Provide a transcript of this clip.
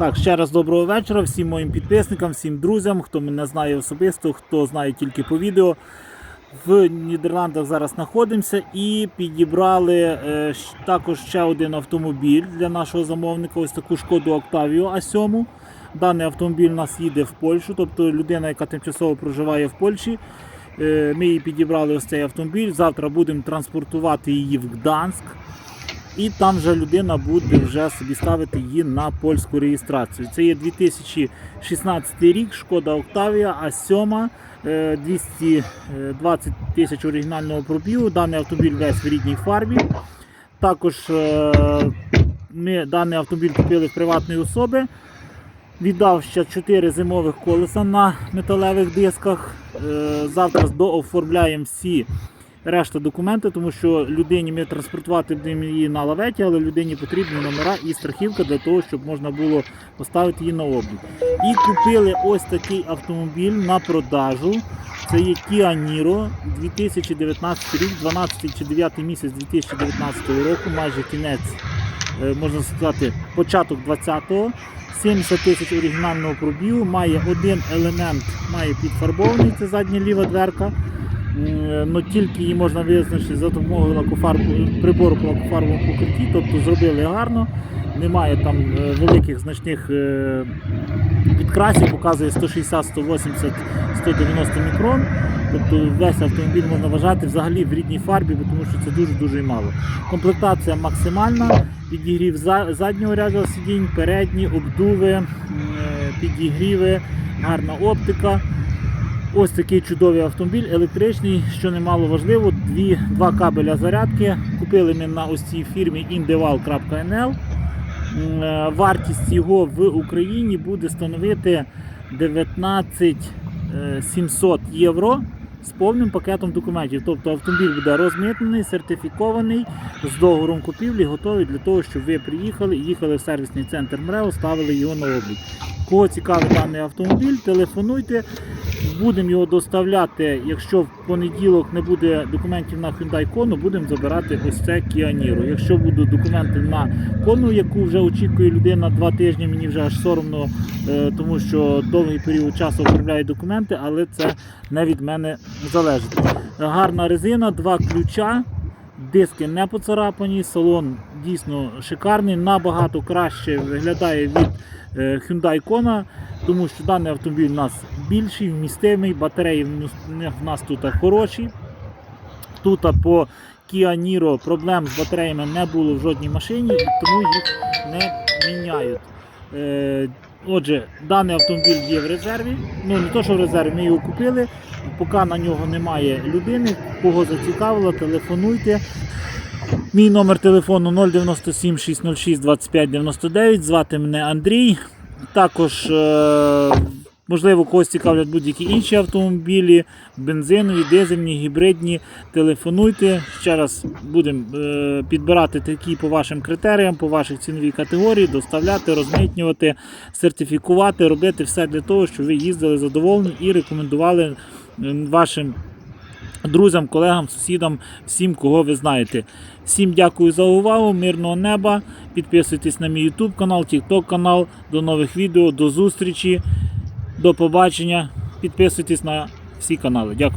Так, ще раз доброго вечора всім моїм підписникам, всім друзям, хто мене знає особисто, хто знає тільки по відео. В Нідерландах зараз знаходимося і підібрали е, також ще один автомобіль для нашого замовника. Ось таку шкоду Octavio А7. Даний автомобіль у нас їде в Польщу, тобто людина, яка тимчасово проживає в Польщі. Е, Ми їй підібрали ось цей автомобіль. Завтра будемо транспортувати її в Гданськ. І там вже людина буде вже собі ставити її на польську реєстрацію. Це є 2016 рік, шкода Octavia А7, е, 220 тисяч оригінального пробігу. Даний автомобіль весь в рідній фарбі. Також е, ми даний автомобіль купили в приватної особи. Віддав ще 4 зимових колеса на металевих дисках. Е, Завтра дооформляємо всі решта документи, тому що людині ми транспортувати будемо її на лаветі, але людині потрібні номера і страхівка для того, щоб можна було поставити її на облік. І купили ось такий автомобіль на продажу. Це є Kia Niro 2019 рік, 12 чи 9 місяць 2019 року, майже кінець, е, можна сказати, початок 20-го. 70 тисяч оригінального пробігу, має один елемент, має підфарбований, це задня ліва дверка. Ну тільки її можна визначити за допомогою лакофарбу, прибору по лакофарбовому покритті, тобто зробили гарно, немає там е, великих значних е, підкрасів, показує 160, 180, 190 мікрон. Тобто весь автомобіль можна вважати взагалі в рідній фарбі, тому що це дуже-дуже мало. Комплектація максимальна, підігрів заднього ряду сидінь, передні, обдуви, е, підігріви, гарна оптика. Ось такий чудовий автомобіль, електричний, що немало важливо, дві, два кабеля зарядки. Купили ми на ось цій фірмі indeval.nl. Е, Вартість його в Україні буде становити 19 е, 700 євро з повним пакетом документів. Тобто автомобіль буде розмитнений, сертифікований з договором купівлі, готовий для того, щоб ви приїхали і їхали в сервісний центр МРЕО, ставили його на облік. Кого цікавить даний автомобіль, телефонуйте. Будемо його доставляти, якщо в понеділок не буде документів на Hyundai Kona, будемо забирати ось це Kia Niro. Якщо будуть документи на Kona, яку вже очікує людина два тижні, мені вже аж соромно, е, тому що довгий період часу оформляє документи, але це не від мене залежить. Гарна резина, два ключа. Диски не поцарапані, салон дійсно шикарний, набагато краще виглядає від е, Hyundai Kona, тому що даний автомобіль у нас більший, вмістимий, батареї в нас- тут хороші. Тут по Kia Niro проблем з батареями не було в жодній машині, тому їх не міняють. Е, Отже, даний автомобіль є в резерві. Ну не то, що в резерві, ми його купили. Поки на нього немає людини, кого зацікавило, телефонуйте. Мій номер телефону 097 606 25 99. Звати мене Андрій. Також, е, можливо, когось цікавлять будь-які інші автомобілі, бензинові, дизельні, гібридні. Телефонуйте. Ще раз будемо е, підбирати такі по вашим критеріям, по вашій ціновій категорії, доставляти, розмитнювати, сертифікувати, робити все для того, щоб ви їздили задоволені і рекомендували вашим друзям, колегам, сусідам, всім, кого ви знаєте. Всім дякую за увагу, мирного неба. Підписуйтесь на мій YouTube канал, TikTok канал. До нових відео, до зустрічі, до побачення. Підписуйтесь на всі канали. Дякую.